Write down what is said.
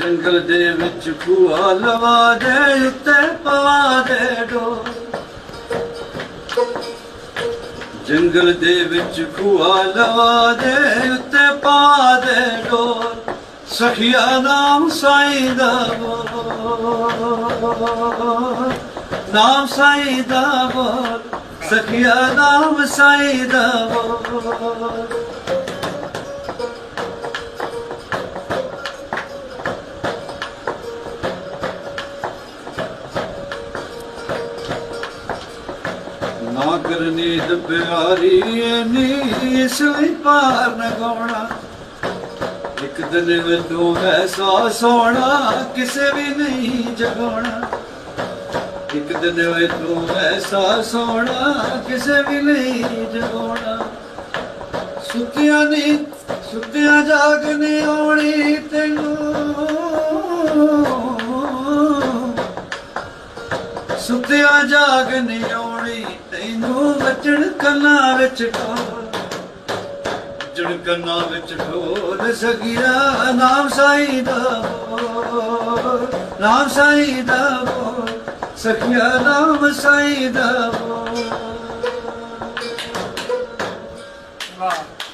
ਜੰਗਲ ਦੇ ਵਿੱਚ ਖੂਆ ਲਵਾ ਦੇ, ਉੱਤੇ ਪਵਾ ਦੇ ਡੋ ਜੰਗਲ ਦੇ ਵਿੱਚ ਖੂਆ ਲਵਾ ਦੇ, ਉੱਤੇ ਪਾ ਦੇ ਡੋਰ ਸਖੀਆ ਨਾਮ ਸਾਈਂ ਦਾ ਬੋਲ। ਨਾਮ ਸਾਈਂ ਦਾ ਬੋਲ, ਸਖੀਆ ਨਾਮ ਸਾਈਂ ਦਾ ਬੋਲ। ਨਾ ਕਰਨੀ ਪਿਆਰੀ ਨੀ ਸੋਈ ਪਾਰ ਨ ਗਾਉਣਾ ਇੱਕ ਦਿਨ ਵਿੱਚੋਂ ਐਸਾ ਸੋਹਣਾ ਕਿਸੇ ਵੀ ਨਹੀਂ ਜਗਾਉਣਾ। ਇੱਕ ਦਿਨ ਵਿੱਚੋਂ ਐਸਾ ਸੋਹਣਾ ਕਿਸੇ ਵੀ ਨਹੀਂ ਜਗਾਉਣਾ। ਸੁੱਤਿਆਂ ਨਹੀਂ ਸੁੱਤਿਆਂ ਜਾਗ ਨਹੀਂ ਆਉਣੀ ਤੈਨੂੰ। ਸੁੱਤਿਆ ਜਾਗ ਨਹੀਂ ਆਉਣੀ, ਤੈਨੂੰ ਮਚਣ ਕੰਨਾਂ ਵਿੱਚ ਢੋਲ ਜੜ ਕੰਨਾਂ ਵਿੱਚ ਢੋਲ ਸਗਿਆ ਨਾਮ ਸਾਈ ਦਾ ਬੋਲ, ਨਾਮ ਸਾਈ ਦਾ ਬੋਲ ਸਖਿਆ ਨਾਮ ਸਾਈ ਦਾ ਬੋਲ। ਵਾਹ।